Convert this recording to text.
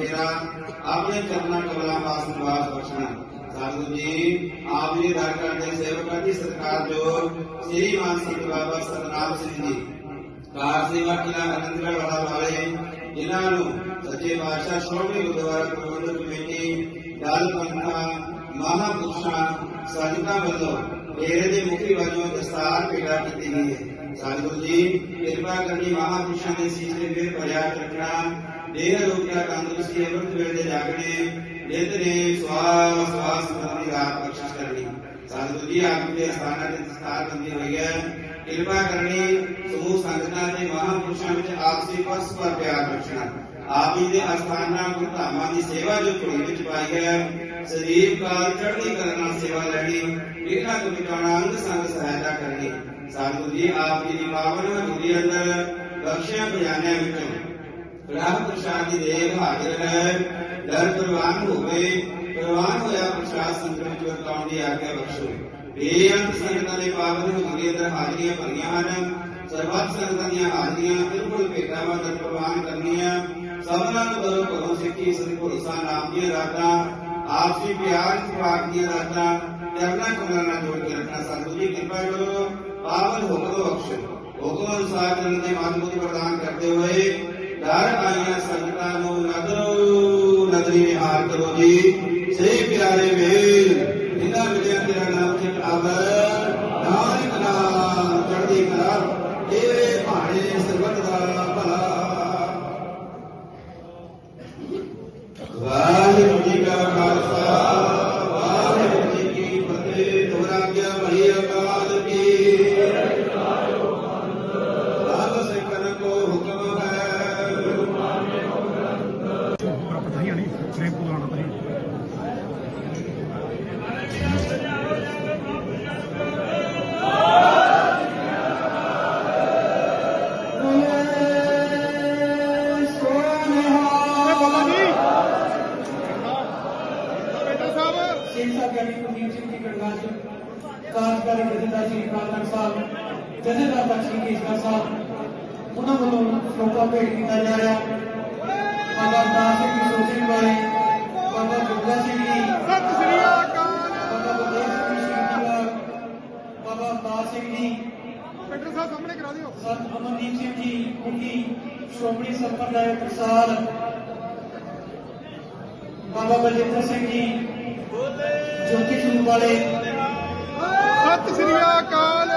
ਫੇਰਾ ਆਪਣੇ ਚਰਨਾਂ ਕਮਲਾਂ ਪਾਸ ਨਿਵਾਸ ਬਖਸ਼ਣਾ ਸਾਧੂ ਜੀ, ਆਪ ਜੀ ਦਰ ਕਰਦੇ ਸੇਵਕਾਂ ਦੀ ਸਤਿਕਾਰ ਜੋ ਸ੍ਰੀ ਮਾਨ ਬਾਬਾ ਸਤਨਾਮ ਸਿੰਘ ਜੀ, ਕਾਰ ਸੇਵਾ ਕਿਲਾ ਅਨੰਦਗੜ੍ਹ ਵਾਲਾ ਵਾਲੇ, ਜਿਨ੍ਹਾਂ ਨੂੰ ਸੱਚੇ ਪਾਤਸ਼ਾਹ ਸ਼੍ਰੋਮਣੀ ਗੁਰਦੁਆਰਾ ਪ੍ਰਬੰਧਕ ਕਮੇਟੀ, ਦਲ ਪੰਥਾ, ਮਹਾਪੁਰਸ਼ਾਂ ਸਾਧਕਾਂ ਵੱਲੋਂ ਡੇਰੇ ਦੇ ਮੁਖੀ ਵਜੋਂ ਕੀਤੀ ਗਈ ਹੈ। ਸਤਿਗੁਰੂ ਜੀ, ਕਿਰਪਾ ਕਰਨੀ ਮਹਾਪੁਰਸ਼ਾਂ ਦੇ ਸੀਸ ਤੇ ਫਿਰ ਭਰਿਆ ਰੱਖਣਾ ਦੇਹ ਰੋਗਿਆ ਤੰਦਰੁਸਤੀ ਅਮਰਤ ਵੇਲੇ ਜਾਗਣੇ, ਨਿਤ ਸਵਾਸ ਸਵਾਸ ਸੰਬੰਧੀ ਰਾਤ ਬਖਸ਼ਿਸ਼ ਕਰਨੀ। ਸਤਿਗੁਰੂ ਜੀ, ਆਪ ਦੇ ਸਥਾਨਾਂ ਤੇ ਦਸਤਾਰ ਬੰਦੀ ਹੋਈ ਹੈ। ਕਿਰਪਾ ਕਰਨੀ ਸਮੂਹ ਸੰਗਤਾਂ ਤੇ ਮਹਾਪੁਰਸ਼ਾਂ ਵਿੱਚ ਆਪਸੀ ਪਰਸਪਰ ਪਿਆਰ ਰੱਖਣਾ ਆਪ ਜੀ ਦੇ ਅਸਥਾਨਾਂ, ਗੁਰਧਾਮਾਂ ਦੀ ਸੇਵਾ ਜੋ ਝੋਲੀ ਵਿੱਚ ਪਾਈ ਹੈ ਸਰੀਰ ਕਾਲ ਚੜ੍ਹਦੀ ਕਰਨਾ ਸੇਵਾ ਲੈਣੀ ਇਹਨਾਂ ਤੋਂ ਮਿਟਾਉਣਾ ਅੰਗ ਸੰਗ ਸਹਾਇਤਾ ਕਰਨੀ। ਸਤਿਗੁਰੂ ਜੀ ਆਪ ਜੀ ਦੀ ਪਾਵਨ ਹਜ਼ੂਰੀ ਅੰਦਰ ਬਖਸ਼ਿਆ ਖਜ਼ਾਨਿਆਂ ਵਿੱਚੋਂ। ਰਾਹ ਪ੍ਰਸ਼ਾਦ ਦੀ ਦੇਖ ਹਾਜ਼ਰ ਹੈ। ਦਰ ਪ੍ਰਵਾਨ ਹੋਵੇ ਪ੍ਰਵਾਨ ਹੋਇਆ ਪ੍ਰਸ਼ਾਦ ਸੰਗਤ ਵਿੱਚ ਵਰਤਾਉਣ ਦੀ ਆਗਿਆ ਬਖਸ਼ੋ। ਬੇਅੰਤ ਸੰਗਤਾਂ ਦੇ ਪਾਵਨ ਹਜ਼ੂਰੀ ਅੰਦਰ ਹਾਜ਼ਰੀਆਂ ਭਰੀਆਂ ਹਨ। ਸਰਬੱਤ ਸੰਗਤਾਂ ਦੀਆਂ ਹਾਜ਼ਰੀਆਂ ਬਿਲਕੁਲ ਭੇਟਾਵਾਂ ਦਰ ਪ੍ਰਵਾਨ ਕਰਨੀਆਂ। ਸਭਨਾਂ ਨੂੰ ਕਰੋ ਘਰੋਂ ਸਿੱਖੀ ਸਤਿਗੁਰੂ ਸਾ ਨਾਮ ਦੀਆਂ ਰਾਤਾਂ। ਆਪਸੀ ਪਿਆਰ ਇਤਫਾਕ ਦੀਆਂ ਰਾਤਾਂ ਚਰਨਾ ਕਮਲਾਂ ਨਾਲ ਜੋੜ ਕੇ ਰੱਖਣਾ। ਸਤਿਗੁਰੂ ਜੀ, ਕਿਰਪਾ ਕਰੋ। ਪਾਵਨ ਹੁਕਮ ਬਖਸ਼ੋ। ਹੁਕਮ ਅਨੁਸਾਰ ਚੱਲਣ ਦੇ ਮਨਬੁੱਧੀ ਪ੍ਰਦਾਨ ਕਰਦੇ ਹੋਏ ਦਰ ਆਈਆਂ ਸੰਗਤਾਂ ਨੂੰ ਨਦਰੋ, ਨਦਰੀ ਨਿਹਾਰ ਕਰੋ ਜੀ। ਸਹੀ ਪਿਆਰੇ ਮੇਲ ਇਹਨਾਂ ਵਿਦਿਆ ਤੇਰਾ ਨਾਮ ਚਿਤ ਸਿੰਘ ਸਾਹਿਬ ਗਿਆਨੀ ਕੁਲਦੀਪ ਸਿੰਘ ਜੀ ਗੜਵਾਜ ਕਾਰਜਕਾਰੀ ਜਥੇਦਾਰ ਸ਼੍ਰੀ ਕਾਲਨ ਸਾਹਿਬ ਜਥੇਦਾਰ ਬਖਸ਼ੀ ਕੇਸਗਰ ਸਾਹਿਬ ਉਹਨਾਂ ਵੱਲੋਂ ਸ਼ਲੋਕਾ ਭੇਟ ਕੀਤਾ ਜਾ ਰਿਹਾ। ਬਾਬਾ ਦਾਸ ਸਿੰਘ ਜੀ ਸੋਚੀ ਵਾਲੇ ਬਾਬਾ ਦੁਰਗਾ ਸਿੰਘ ਜੀ ਸਤਿ ਸ੍ਰੀ ਅਕਾਲ। ਬਾਬਾ ਬਲਦੇਵ ਸਿੰਘ ਜੀ ਬਾਬਾ ਅਵਤਾਰ ਸਿੰਘ ਜੀ ਬੇਟਾ ਸਾਹਿਬ ਸਾਹਮਣੇ ਕਰਾ ਦਿਓ। ਸੰਤ ਅਮਨਦੀਪ ਸਿੰਘ ਜੀ ਮੁਖੀ ਸ਼੍ਰੋਮਣੀ ਸੰਪਰਦਾਇ ਪ੍ਰਸਾਦ ਬਾਬਾ ਬਲਜਿੰਦਰ ਸਿੰਘ ਜੀ ਜੋਤੀ ਸਰੂਪ ਵਾਲੇ। ਸਤਿ ਸ੍ਰੀ ਅਕਾਲ।